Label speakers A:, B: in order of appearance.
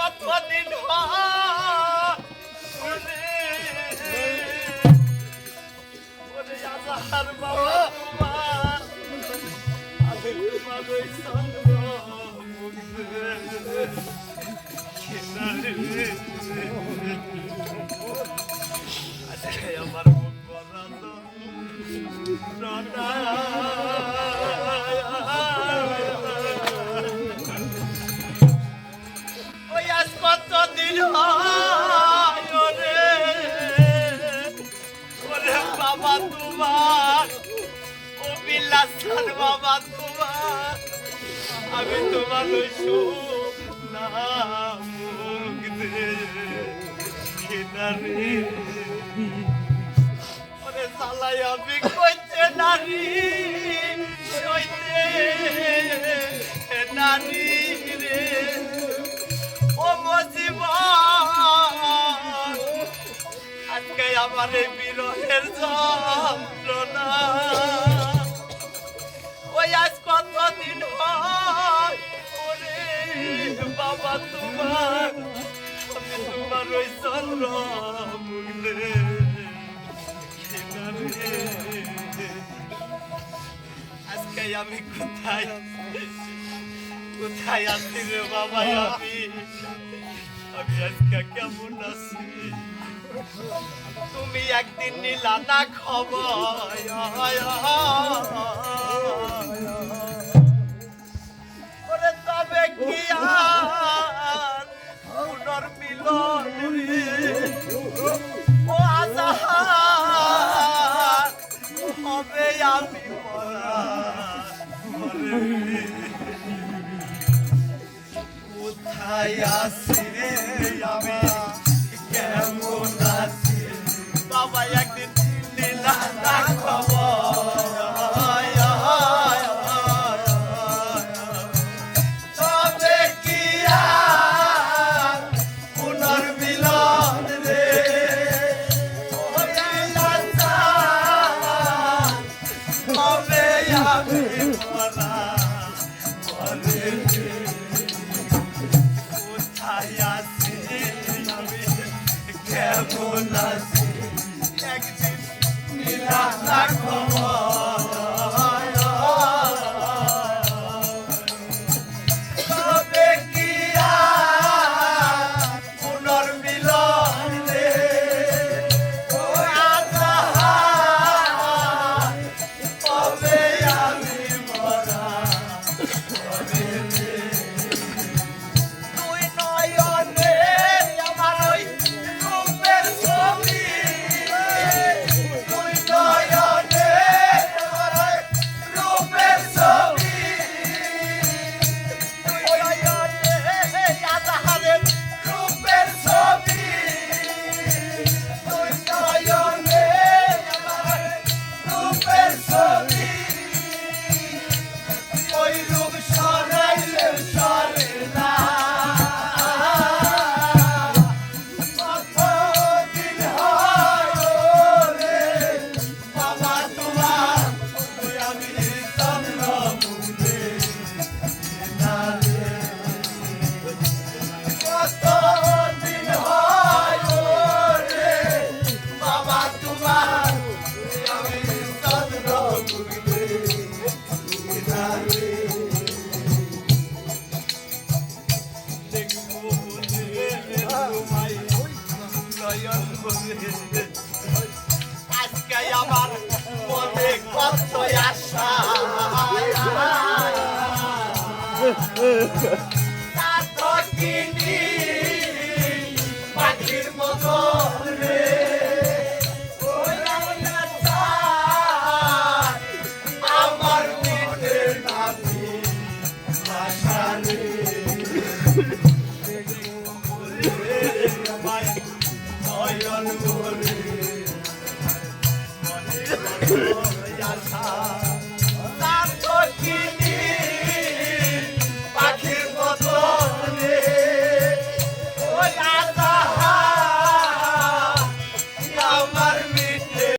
A: ওই আজ কত দিন ওরে বাবা আমার মুখ বরাদ্দ ওই বাবা তোমার, ও বিলাসান বাবা তোমার, আমি তোমার না দে কিনারে ওরে সালাই, আমি কইতে নারী সইতে নারী রে। ও মজিবন, আজকে আমার বিরহের যন্ত্রণা। ওই আজ কত দিন হয় বাবা, তোমার, আমি তোমার ওই চন্দ্র আজকে আমি কোথায়? কোথায় আছি রে বাবা, আমি? আমি আজকে কেমন আছি? একদিন নিলা না খবর তবে কি আর হবে কোথায় আছি কেমন আছি একদিন নীলা না তবে 어. আজকে আমার মনে কত আশা। তা তো কিনি আশা